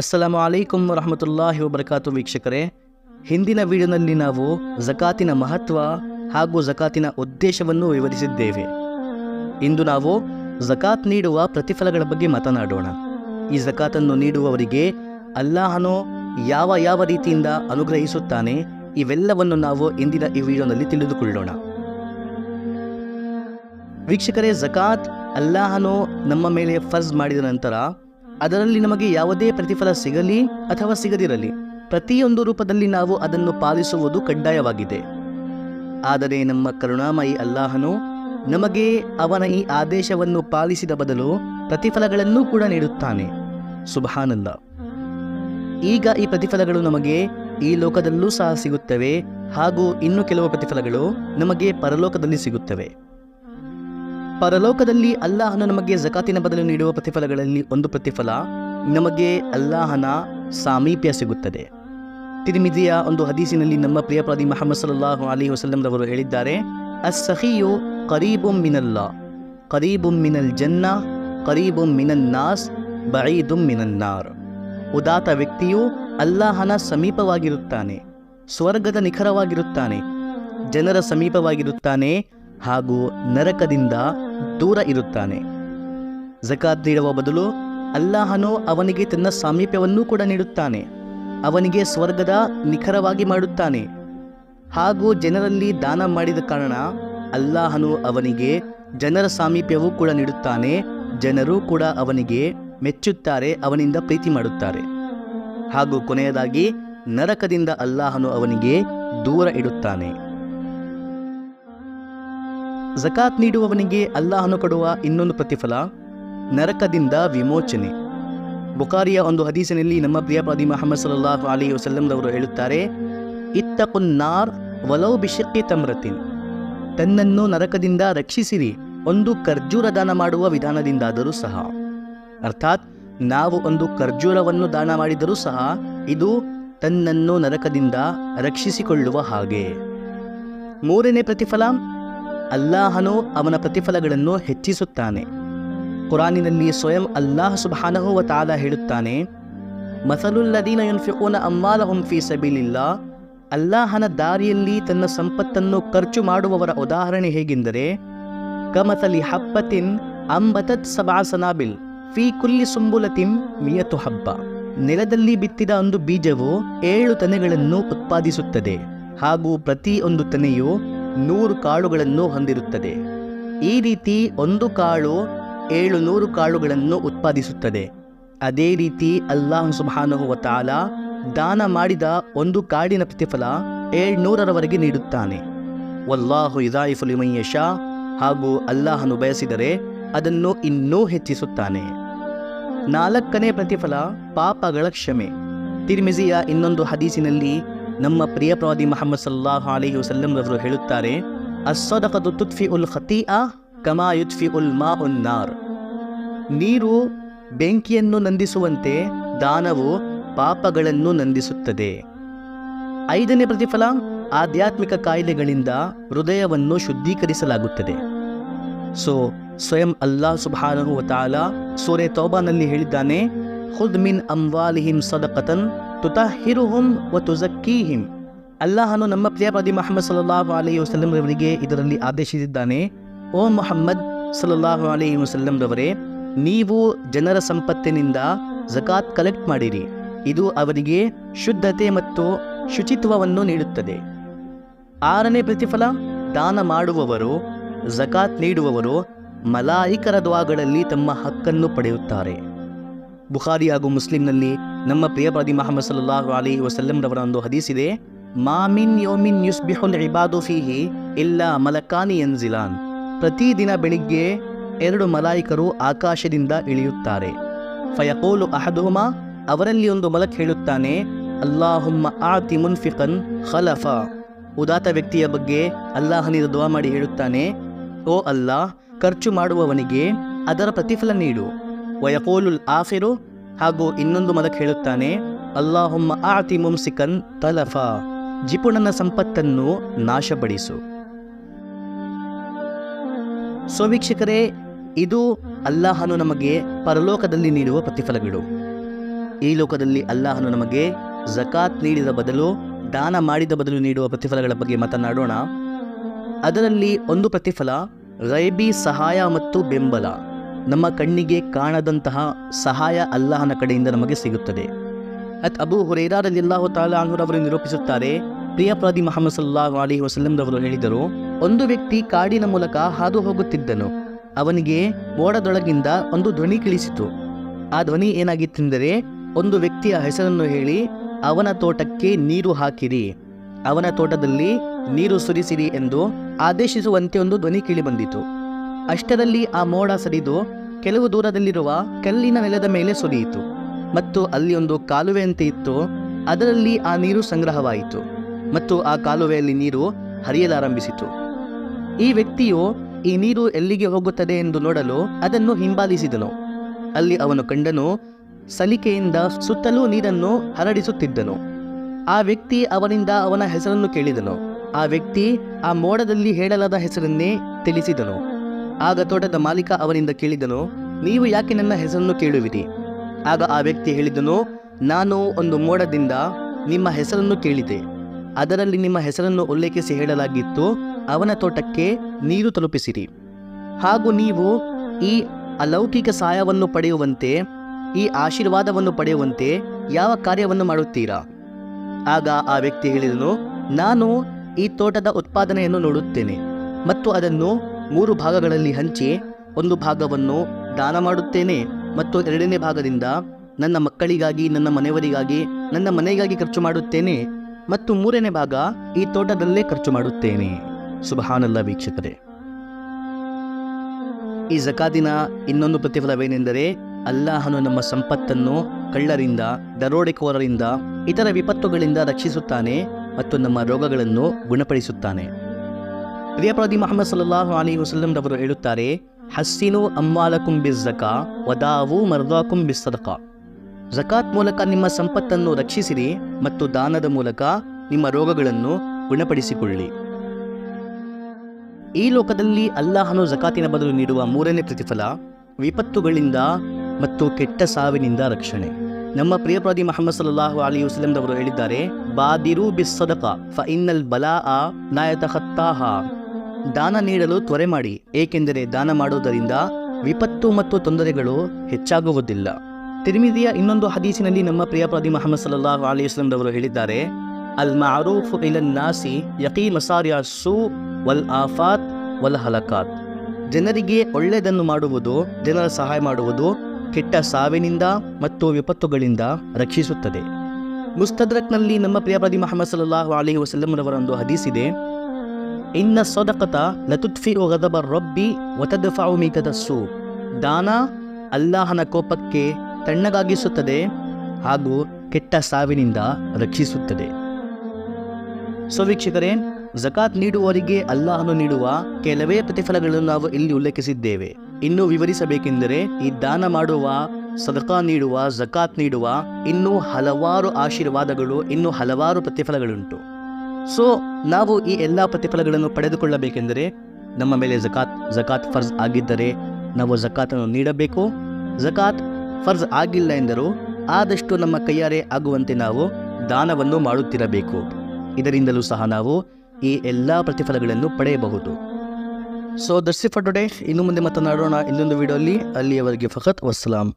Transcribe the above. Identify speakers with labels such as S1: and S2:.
S1: ಅಸ್ಸಲಾಮು ಅಲೈಕುಂ ರಹಮತುಲ್ಲಾಹಿ ವಬರಕಾತು ವೀಕ್ಷಕರೇ. ಹಿಂದಿನ ವಿಡಿಯೋನಲ್ಲಿ ನಾವು ಜಕಾತಿನ ಮಹತ್ವ ಹಾಗೂ ಜಕಾತಿನ ಉದ್ದೇಶವನ್ನು ವಿವರಿಸಿದ್ದೇವೆ. ಇಂದು ನಾವು ಜಕಾತ್ ನೀಡುವ ಪ್ರತಿಫಲಗಳ ಬಗ್ಗೆ ಮಾತನಾಡೋಣ. ಈ ಜಕಾತನ್ನು ನೀಡುವವರಿಗೆ ಅಲ್ಲಾಹನು ಯಾವ ಯಾವ ರೀತಿಯಿಂದ ಅನುಗ್ರಹಿಸುತ್ತಾನೆ, ಇವೆಲ್ಲವನ್ನು ನಾವು ಇಂದಿನ ಈ ವಿಡಿಯೋನಲ್ಲಿ ತಿಳಿದುಕೊಳ್ಳೋಣ. ವೀಕ್ಷಕರೇ, ಜಕಾತ್ ಅಲ್ಲಾಹನು ನಮ್ಮ ಮೇಲೆ ಫರ್ಜ್ ಮಾಡಿದ ನಂತರ ಅದರಲ್ಲಿ ನಮಗೆ ಯಾವುದೇ ಪ್ರತಿಫಲ ಸಿಗಲಿ ಅಥವಾ ಸಿಗದಿರಲಿ, ಪ್ರತಿಯೊಂದು ರೂಪದಲ್ಲಿ ನಾವು ಅದನ್ನು ಪಾಲಿಸುವುದು ಕಡ್ಡಾಯವಾಗಿದೆ. ಆದರೆ ನಮ್ಮ ಕರುಣಾಮಯಿ ಅಲ್ಲಾಹನು ನಮಗೆ ಅವನ ಈ ಆದೇಶವನ್ನು ಪಾಲಿಸಿದ ಬದಲು ಪ್ರತಿಫಲಗಳನ್ನು ಕೂಡ ನೀಡುತ್ತಾನೆ. ಸುಬಹಾನಲ್ಲ ಈಗ ಈ ಪ್ರತಿಫಲಗಳು ನಮಗೆ ಈ ಲೋಕದಲ್ಲೂ ಸಹ ಸಿಗುತ್ತವೆ ಹಾಗೂ ಇನ್ನು ಕೆಲವು ಪ್ರತಿಫಲಗಳು ನಮಗೆ ಪರಲೋಕದಲ್ಲಿ ಸಿಗುತ್ತವೆ. ಪರಲೋಕದಲ್ಲಿ ಅಲ್ಲಾಹನು ನಮಗೆ ಜಕಾತಿನ ಬದಲು ನೀಡುವ ಪ್ರತಿಫಲಗಳಲ್ಲಿ ಒಂದು ಪ್ರತಿಫಲ ನಮಗೆ ಅಲ್ಲಾಹನ ಸಾಮೀಪ್ಯ ಸಿಗುತ್ತದೆ. ತಿರುಮಿದಿಯ ಒಂದು ಹದೀಸಿನಲ್ಲಿ ನಮ್ಮ ಪ್ರಿಯಪ್ರಾದಿ ಮಹಮ್ಮದ್ ಸಲ್ಲಾಹು ಅಲಿ ವಸಲ್ಲಂರವರು ಹೇಳಿದ್ದಾರೆ ಅಸ್ ಸಹಿಯು ಕರೀಬುಂ ಮಿನಲ್ಲಾ, ಕರೀಬುಂ ಮಿನಲ್ ಜನ್ನ, ಕರೀಬುಂ ಮಿನನ್ ನಾಸ್ ಮಿನನ್ನಾರ್ ಉದಾತ ವ್ಯಕ್ತಿಯು ಅಲ್ಲಾಹನ ಸಮೀಪವಾಗಿರುತ್ತಾನೆ, ಸ್ವರ್ಗದ ನಿಖರವಾಗಿರುತ್ತಾನೆ, ಜನರ ಸಮೀಪವಾಗಿರುತ್ತಾನೆ ಹಾಗೂ ನರಕದಿಂದ ದೂರ ಇರುತ್ತಾನೆ. ಜಕಾತ್ ನೀಡುವ ಬದಲು ಅಲ್ಲಾಹನು ಅವನಿಗೆ ತನ್ನ ಸಾಮೀಪ್ಯವನ್ನೂ ಕೂಡ ನೀಡುತ್ತಾನೆ. ಅವನಿಗೆ ಸ್ವರ್ಗದ ನಿಖರವಾಗಿ ಮಾಡುತ್ತಾನೆ. ಹಾಗೂ ಜನರಲ್ಲಿ ದಾನ ಮಾಡಿದ ಕಾರಣ ಅಲ್ಲಾಹನು ಅವನಿಗೆ ಜನರ ಸಾಮೀಪ್ಯವೂ ಕೂಡ ನೀಡುತ್ತಾನೆ. ಜನರು ಕೂಡ ಅವನಿಗೆ ಮೆಚ್ಚುತ್ತಾರೆ, ಅವನಿಂದ ಪ್ರೀತಿ ಮಾಡುತ್ತಾರೆ. ಹಾಗೂ ಕೊನೆಯದಾಗಿ ನರಕದಿಂದ ಅಲ್ಲಾಹನು ಅವನಿಗೆ ದೂರ ಇಡುತ್ತಾನೆ. ಜಕಾತ್ ನೀಡುವವನಿಗೆ ಅಲ್ಲಾಹನು ಕೊಡುವ ಇನ್ನೊಂದು ಪ್ರತಿಫಲ, ನರಕದಿಂದ ವಿಮೋಚನೆ. ಬುಖಾರಿಯ ಒಂದು ಹದೀಸಿನಲ್ಲಿ ನಮ್ಮ ಪ್ರಿಯಪಾದಿ ಮಹಮ್ಮದ್ ಸಲ್ಲಾಹು ಅಲಿ ವಸಲ್ಲಂರವರು ಹೇಳುತ್ತಾರೆ ಇತ್ತಕುನ್ನಾರ್ ವಲೌ ಬಿಶಕ್ಕಿ ತಮ್ರತಿನ್. ತನ್ನನ್ನು ನರಕದಿಂದ ರಕ್ಷಿಸಿರಿ, ಒಂದು ಖರ್ಜೂರ ದಾನ ಮಾಡುವ ವಿಧಾನದಿಂದಾದರೂ ಸಹ. ಅರ್ಥಾತ್, ನಾವು ಒಂದು ಖರ್ಜೂರವನ್ನು ದಾನ ಮಾಡಿದರೂ ಸಹ, ಇದು ತನ್ನನ್ನು ನರಕದಿಂದ ರಕ್ಷಿಸಿಕೊಳ್ಳುವ ಹಾಗೆ. ಮೂರನೇ ಪ್ರತಿಫಲ ಅಲ್ಲಾಹನು ಅವನ ಪ್ರತಿಫಲಗಳನ್ನು ಹೆಚ್ಚಿಸುತ್ತಾನೆ. ಕುರಾನಿನಲ್ಲಿ ಸ್ವಯಂ ಅಲ್ಲಾಹ್ ಸುಬ್ಹಾನಹು ವ ತಾಲ ಹೇಳುತ್ತಾನೆ, ಮಸಲುಲ್ಲದೀನ ಯುನ್ಫಿಕೂನ ಅಮ್ಮಾಲ ಹುಂಫಿ ಸಬಿಲಿಲ್ಲ. ಅಲ್ಲಾಹನ ದಾರಿಯಲ್ಲಿ ತನ್ನ ಸಂಪತ್ತನ್ನು ಖರ್ಚು ಮಾಡುವವರ ಉದಾಹರಣೆ ಹೇಗೆಂದರೆ, ಕಮಸಲಿ ಹಬ್ಬತಿನ್ ಅಂಬತತ್ ಸಬಾಸನಾಬಿಲ್ ಫಿ ಫೀ ಕುಲ್ಲಿ ಸುಂಬುಲತಿನ್ ಮಿಯತು ಹಬ್ಬ. ನೆಲದಲ್ಲಿ ಬಿತ್ತಿದ ಒಂದು ಬೀಜವು ಏಳು ತನೆಗಳನ್ನು ಉತ್ಪಾದಿಸುತ್ತದೆ. ಹಾಗೂ ಪ್ರತಿ ಒಂದು ತೆನೆಯು ನೂರು ಕಾಳುಗಳನ್ನು ಹೊಂದಿರುತ್ತದೆ. ಈ ರೀತಿ ಒಂದು ಕಾಳು ಏಳು ನೂರು ಕಾಳುಗಳನ್ನು ಉತ್ಪಾದಿಸುತ್ತದೆ. ಅದೇ ರೀತಿ ಅಲ್ಲಾಹ್ ಸುಬಾನುಹುವತಾಲ ದಾನ ಮಾಡಿದ ಒಂದು ಕಾಡಿನ ಪ್ರತಿಫಲ ಏಳ್ನೂರರವರೆಗೆ ನೀಡುತ್ತಾನೆ. ವಲ್ಲಾಹು ಇದಾಯಿಫುಲಿಮಯ್ಯಶ ಹಾಗೂ ಅಲ್ಲಾಹನು ಬಯಸಿದರೆ ಅದನ್ನು ಇನ್ನೂ ಹೆಚ್ಚಿಸುತ್ತಾನೆ. ನಾಲ್ಕನೇ ಪ್ರತಿಫಲ ಪಾಪಗಳ ಕ್ಷಮೆ. ತಿರ್ಮಿಜಿಯ ಇನ್ನೊಂದು ಹದೀಸಿನಲ್ಲಿ ನಮ್ಮ ಪ್ರಿಯ ಪ್ರವಾದಿ ಮಹಮ್ಮದ್ ಸಲ್ಲಾಹ್ ಅಲಿ ವಸಲ್ಲಂರವರು ಹೇಳುತ್ತಾರೆ ಅಸ್ಸದಕದು ತುತ್ಫಿ ಉಲ್ ಖತೀಆ ಕಮಾ ಯುತ್ಫಿ ಉಲ್ ಮಾ ಉನ್ನಾರ್ ನೀರು ಬೆಂಕಿಯನ್ನು ನಂದಿಸುವಂತೆ ದಾನವು ಪಾಪಗಳನ್ನು ನಂದಿಸುತ್ತದೆ. ಐದನೇ ಪ್ರತಿಫಲ, ಆಧ್ಯಾತ್ಮಿಕ ಕಾಯಿಲೆಗಳಿಂದ ಹೃದಯವನ್ನು ಶುದ್ಧೀಕರಿಸಲಾಗುತ್ತದೆ. ಸೊ ಸ್ವಯಂ ಅಲ್ಲಾಹ್ ಸುಬಾನಹು ವತಾಲ ಸೂರೆ ತೌಬಾನಲ್ಲಿ ಹೇಳಿದ್ದಾನೆ, ಖುದ್ ಮಿನ್ ಅಂವಾಲಿಹಿಂ ಸದಕತನ್ ತುತಹಿರುಹುಂ ವ ತುಜಕ್ಕೀಹಿಂ ಅಲ್ಲಾಹನು ನಮ್ಮ ಪ್ರಿಯವಾದಿ ಮೊಹಮ್ಮದ್ ಸಲ್ಲಾಹು ಅಲೈ ವಸಲ್ಲಂರವರಿಗೆ ಇದರಲ್ಲಿ ಆದೇಶಿಸಿದ್ದಾನೆ, ಓ ಮೊಹಮ್ಮದ್ ಸಲ್ಲಾಹು ಅಲೈ ವಸಲ್ಲಂರವರೇ ನೀವು ಜನರ ಸಂಪತ್ತಿನಿಂದ ಜಕಾತ್ ಕಲೆಕ್ಟ್ ಮಾಡಿರಿ. ಇದು ಅವರಿಗೆ ಶುದ್ಧತೆ ಮತ್ತು ಶುಚಿತ್ವವನ್ನು ನೀಡುತ್ತದೆ. ಆರನೇ ಪ್ರತಿಫಲ, ದಾನ ಮಾಡುವವರು ಜಕಾತ್ ನೀಡುವವರು ಮಲಾಯಿಕರ ದ್ವಾಗಳಲ್ಲಿ ತಮ್ಮ ಹಕ್ಕನ್ನು ಪಡೆಯುತ್ತಾರೆ. ಬುಖಾರಿ ಹಾಗೂ ಮುಸ್ಲಿಂನಲ್ಲಿ ನಮ್ಮ ಪ್ರಿಯಪಾದಿ ಮಹಮ್ಮದ್ ಸಲ್ಲಾಹು ಅಲಿ ವಸಲ್ಲಂರವರ ಒಂದು ಹದೀಸಿದೆ ಮಾಮಿನ್ ಯೋಮಿನ್ ಯುಸ್ಬಿಹುಲ್ ಇಬಾದು ಫಿಹಿ ಇಲ್ಲ ಮಲಕಾನಿ ಎನ್ಜಿಲಾನ್ ಪ್ರತಿದಿನ ಬೆಳಿಗ್ಗೆ ಎರಡು ಮಲಾಯಿಕರು ಆಕಾಶದಿಂದ ಇಳಿಯುತ್ತಾರೆ. ಫಯಕೋಲು ಅಹದುಹುಮಾ, ಅವರಲ್ಲಿ ಒಂದು ಮಲಕ್ ಹೇಳುತ್ತಾನೆ, ಅಲ್ಲಾಹುಮ್ಮ ಆತಿ ಮುನ್ಫಿಕನ್ ಖಲಫ. ಉದಾತ ವ್ಯಕ್ತಿಯ ಬಗ್ಗೆ ಅಲ್ಲಾಹನಿದ ದುವಾ ಮಾಡಿ ಹೇಳುತ್ತಾನೆ, ಓ ಅಲ್ಲಾ, ಖರ್ಚು ಮಾಡುವವನಿಗೆ ಅದರ ಪ್ರತಿಫಲ ನೀಡು. ವಯಕೋಲುಲ್ ಆಫಿರು ಹಾಗೂ ಇನ್ನೊಂದು ಮಲಕ್ ಹೇಳುತ್ತಾನೆ, ಅಲ್ಲಾಹುಮ್ಮ ಆತಿ ಮುಂಸಿಕನ್ ತಲಫ ಜಿಪುಣನ ಸಂಪತ್ತನ್ನು ನಾಶಪಡಿಸು. ಸೊ ವೀಕ್ಷಕರೇ ಇದು ಅಲ್ಲಾಹನು ನಮಗೆ ಪರಲೋಕದಲ್ಲಿ ನೀಡುವ ಪ್ರತಿಫಲಗಳು. ಈ ಲೋಕದಲ್ಲಿ ಅಲ್ಲಾಹನು ನಮಗೆ ಜಕಾತ್ ನೀಡಿದ ಬದಲು, ದಾನ ಮಾಡಿದ ಬದಲು ನೀಡುವ ಪ್ರತಿಫಲಗಳ ಬಗ್ಗೆ ಮಾತನಾಡೋಣ. ಅದರಲ್ಲಿ ಒಂದು ಪ್ರತಿಫಲ ರೈಬಿ ಸಹಾಯ ಮತ್ತು ಬೆಂಬಲ. ನಮ್ಮ ಕಣ್ಣಿಗೆ ಕಾಣದಂತಹ ಸಹಾಯ ಅಲ್ಲಾಹನ ಕಡೆಯಿಂದ ನಮಗೆ ಸಿಗುತ್ತದೆ. ಅತ್ ಅಬು ಹುರೈರಾರಲ್ಲಿಲ್ಲಾಹು ತಾಲ ಅವರು ನಿರೂಪಿಸುತ್ತಾರೆ ಪ್ರಿಯಪ್ರಾದಿ ಮೊಹಮ್ಮದ್ ಸಲ್ಲಾಹು ಅಲಿ ವಸಲಂರವರು ಹೇಳಿದರು, ಒಂದು ವ್ಯಕ್ತಿ ಕಾಡಿನ ಮೂಲಕ ಹಾದು ಹೋಗುತ್ತಿದ್ದನು. ಅವನಿಗೆ ಮೋಡದೊಳಗಿಂದ ಒಂದು ಧ್ವನಿ ಕೇಳಿಸಿತು. ಆ ಧ್ವನಿ ಏನಾಗಿತ್ತೆಂದರೆ, ಒಂದು ವ್ಯಕ್ತಿಯ ಹೆಸರನ್ನು ಹೇಳಿ, ಅವನ ತೋಟಕ್ಕೆ ನೀರು ಹಾಕಿರಿ. ಅವನ ತೋಟದಲ್ಲಿ ನೀರು ಸುರಿಸಿರಿ ಎಂದು ಆದೇಶಿಸುವಂತೆ ಒಂದು ಧ್ವನಿ ಕೇಳಿಬಂದಿತು. ಅಷ್ಟರಲ್ಲಿ ಆ ಮೋಡ ಸರಿದು ಕೆಲವು ದೂರದಲ್ಲಿರುವ ಕಲ್ಲಿನ ನೆಲದ ಮೇಲೆ ಸುರಿಯಿತು. ಮತ್ತು ಅಲ್ಲಿ ಒಂದು ಕಾಲುವೆಯಂತೆ ಇತ್ತು. ಅದರಲ್ಲಿ ಆ ನೀರು ಸಂಗ್ರಹವಾಯಿತು. ಮತ್ತು ಆ ಕಾಲುವೆಯಲ್ಲಿ ನೀರು ಹರಿಯಲಾರಂಭಿಸಿತು. ಈ ವ್ಯಕ್ತಿಯು ಈ ನೀರು ಎಲ್ಲಿಗೆ ಹೋಗುತ್ತದೆ ಎಂದು ನೋಡಲು ಅದನ್ನು ಹಿಂಬಾಲಿಸಿದನು. ಅಲ್ಲಿ ಅವನು ಕಂಡನು, ಸಲಿಕೆಯಿಂದ ಸುತ್ತಲೂ ನೀರನ್ನು ಹರಡಿಸುತ್ತಿದ್ದನು. ಆ ವ್ಯಕ್ತಿ ಅವನಿಂದ ಅವನ ಹೆಸರನ್ನು ಕೇಳಿದನು. ಆ ವ್ಯಕ್ತಿ ಆ ಮೋಡದಲ್ಲಿ ಹೇಳಲಾದ ಹೆಸರನ್ನೇ ತಿಳಿಸಿದನು. ಆಗ ತೋಟದ ಮಾಲೀಕ ಅವನಿಂದ ಕೇಳಿದನು, ನೀವು ಯಾಕೆ ನನ್ನ ಹೆಸರನ್ನು ಕೇಳುವಿರಿ? ಆಗ ಆ ವ್ಯಕ್ತಿ ಹೇಳಿದನು, ನಾನು ಒಂದು ಮೋಡದಿಂದ ನಿಮ್ಮ ಹೆಸರನ್ನು ಕೇಳಿದೆ. ಅದರಲ್ಲಿ ನಿಮ್ಮ ಹೆಸರನ್ನು ಉಲ್ಲೇಖಿಸಿ ಹೇಳಲಾಗಿತ್ತು, ಅವನ ತೋಟಕ್ಕೆ ನೀರು ತಲುಪಿಸಿರಿ. ಹಾಗೂ ನೀವು ಈ ಅಲೌಕಿಕ ಸಹಾಯವನ್ನು ಪಡೆಯುವಂತೆ, ಈ ಆಶೀರ್ವಾದವನ್ನು ಪಡೆಯುವಂತೆ ಯಾವ ಕಾರ್ಯವನ್ನು ಮಾಡುತ್ತೀರಾ? ಆಗ ಆ ವ್ಯಕ್ತಿ ಹೇಳಿದನು, ನಾನು ಈ ತೋಟದ ಉತ್ಪಾದನೆಯನ್ನು ನೋಡುತ್ತೇನೆ ಮತ್ತು ಅದನ್ನು ಮೂರು ಭಾಗಗಳಲ್ಲಿ ಹಂಚಿ, ಒಂದು ಭಾಗವನ್ನು ದಾನ ಮಾಡುತ್ತೇನೆ ಮತ್ತು ಎರಡನೇ ಭಾಗದಿಂದ ನನ್ನ ಮಕ್ಕಳಿಗಾಗಿ, ನನ್ನ ಮನೆಯವರಿಗಾಗಿ, ನನ್ನ ಮನೆಗಾಗಿ ಖರ್ಚು ಮಾಡುತ್ತೇನೆ ಮತ್ತು ಮೂರನೇ ಭಾಗ ಈ ತೋಟದಲ್ಲೇ ಖರ್ಚು ಮಾಡುತ್ತೇನೆ. ಸುಬಹಾನಲ್ಲ ವೀಕ್ಷಕರೇ. ಈ ಜಕಾದಿನ ಇನ್ನೊಂದು ಪ್ರತಿಫಲವೇನೆಂದರೆ ಅಲ್ಲಾಹನು ನಮ್ಮ ಸಂಪತ್ತನ್ನು ಕಳ್ಳರಿಂದ, ದರೋಡೆಕೋರರಿಂದ, ಇತರ ವಿಪತ್ತುಗಳಿಂದ ರಕ್ಷಿಸುತ್ತಾನೆ ಮತ್ತು ನಮ್ಮ ರೋಗಗಳನ್ನು ಗುಣಪಡಿಸುತ್ತಾನೆ. ಪ್ರಿಯಪ್ರದಿ ಮೊಹಮ್ಮದ್ ಸಲ್ಲಾಹು ಅಲಿ ವಸಲ್ಲಂ ರವರು ಹೇಳುತ್ತಾರೆ, ಹಸ್ಸಿನು ಅಮ್ಮಾಲಕುಂ ಬಿಸ್ ಜಕಾ ವದಾವು ಮರ್ದಾಕುಂ ಬಿಸ್ ಸದಕ ಜಕಾತ್ ಮೂಲಕ ನಿಮ್ಮ ಸಂಪತ್ತನ್ನು ರಕ್ಷಿಸಿರಿ ಮತ್ತು ದಾನದ ಮೂಲಕ ನಿಮ್ಮ ರೋಗಗಳನ್ನು ಗುಣಪಡಿಸಿಕೊಳ್ಳಿ ಈ ಲೋಕದಲ್ಲಿ ಅಲ್ಲಾಹನು ಜಕಾತಿನ ಬದಲು ನೀಡುವ ಮೂರನೇ ಪ್ರತಿಫಲ, ವಿಪತ್ತುಗಳಿಂದ ಮತ್ತು ಕೆಟ್ಟ ಸಾವಿನಿಂದ ರಕ್ಷಣೆ. ನಮ್ಮ ಪ್ರಿಯಪ್ರಾದಿ ಮೊಹಮ್ಮದ್ ಸಲ್ಲಾಹು ಅಲಿ ರವರು ಹೇಳಿದ್ದಾರೆ, ಬಾದಿರು ಬಿಸ್ ಸದಕ ಫ ಇನ್ನಲ್ ಬಲಾ ಆ ನಾಯತಹತ್ತಾಹ. ದಾನ ನೀಡಲು ತ್ವರೆ ಮಾಡಿ, ಏಕೆಂದರೆ ದಾನ ಮಾಡುವುದರಿಂದ ವಿಪತ್ತು ಮತ್ತು ತೊಂದರೆಗಳು ಹೆಚ್ಚಾಗುವುದಿಲ್ಲ. ತಿರುಮಿದಿಯ ಇನ್ನೊಂದು ಹದೀಸಿನಲ್ಲಿ ನಮ್ಮ ಪ್ರಿಯಪ್ರದಿ ಮೊಹಮ್ಮದ್ ಸಲ್ಲಾಹ್ ಅಲಿ ಅವರು ಹೇಳಿದ್ದಾರೆ ಅಲ್ ಮಾರೂಫ್ ಇಲನ್ ನಾಸಿ ಯಕಿ ಮಸಾರಿಯ ಸು ವಲ್ ಆಫಾತ್ ವಲ್ ಹಲಕಾತ್. ಜನರಿಗೆ ಒಳ್ಳೆಯದನ್ನು ಮಾಡುವುದು, ಜನರ ಸಹಾಯ ಮಾಡುವುದು, ಕೆಟ್ಟ ಸಾವಿನಿಂದ ಮತ್ತು ವಿಪತ್ತುಗಳಿಂದ ರಕ್ಷಿಸುತ್ತದೆ. ಮುಸ್ತದ್ರಕ್ನಲ್ಲಿ ನಮ್ಮ ಪ್ರಿಯಪ್ರದಿ ಮೊಹಮ್ಮದ್ ಸಲ್ಲಾಹ್ ಅಲಿ ಒಂದು ಹದೀಸ್ ಇದೆ ಇನ್ನ ಸೊದಕತ ಲತುತ್ಫಿ ಒಗದಬ ರಬ್ಬಿ ಒತದಫಾವು ಮೀಕದಸ್ಸು ದಾನ ಅಲ್ಲಾಹನ ಕೋಪಕ್ಕೆ ತಣ್ಣಗಾಗಿಸುತ್ತದೆ ಹಾಗೂ ಕೆಟ್ಟ ಸಾವಿನಿಂದ ರಕ್ಷಿಸುತ್ತದೆ. ಸೊ ವೀಕ್ಷಕರೇ ಜಕಾತ್ ನೀಡುವವರಿಗೆ ಅಲ್ಲಾಹನು ನೀಡುವ ಕೆಲವೇ ಪ್ರತಿಫಲಗಳನ್ನು ನಾವು ಇಲ್ಲಿ ಉಲ್ಲೇಖಿಸಿದ್ದೇವೆ. ಇನ್ನು ವಿವರಿಸಬೇಕೆಂದರೆ, ಈ ದಾನ ಮಾಡುವ, ಸದಕಾ ನೀಡುವ ಜಕಾತ್ ನೀಡುವ ಇನ್ನೂ ಹಲವಾರು ಆಶೀರ್ವಾದಗಳು, ಇನ್ನೂ ಹಲವಾರು ಪ್ರತಿಫಲಗಳುಂಟು. ಸೊ ನಾವು ಈ ಎಲ್ಲ ಪ್ರತಿಫಲಗಳನ್ನು ಪಡೆದುಕೊಳ್ಳಬೇಕೆಂದರೆ ನಮ್ಮ ಮೇಲೆ ಜಕಾತ್ ಜಕಾತ್ ಫರ್ಜ್ ಆಗಿದ್ದರೆ ನಾವು ಜಕಾತನ್ನು ನೀಡಬೇಕು. ಜಕಾತ್ ಫರ್ಜ್ ಆಗಿಲ್ಲ ಎಂದರೂ ಆದಷ್ಟು ನಮ್ಮ ಕೈಯಾರೆ ಆಗುವಂತೆ ನಾವು ದಾನವನ್ನು ಮಾಡುತ್ತಿರಬೇಕು. ಇದರಿಂದಲೂ ಸಹ ನಾವು ಈ ಎಲ್ಲ ಪ್ರತಿಫಲಗಳನ್ನು ಪಡೆಯಬಹುದು. ಸೊ ದರ್ಸಿ ಫರ್ ಟುಡೇ ಇನ್ನು ಮುಂದೆ ಮಾತನಾಡೋಣ ಇನ್ನೊಂದು ವಿಡಿಯೋಲಿ ಅಲ್ಲಿಯವರೆಗೆ ಫಕತ್ ವಸ್ಸಲಾಂ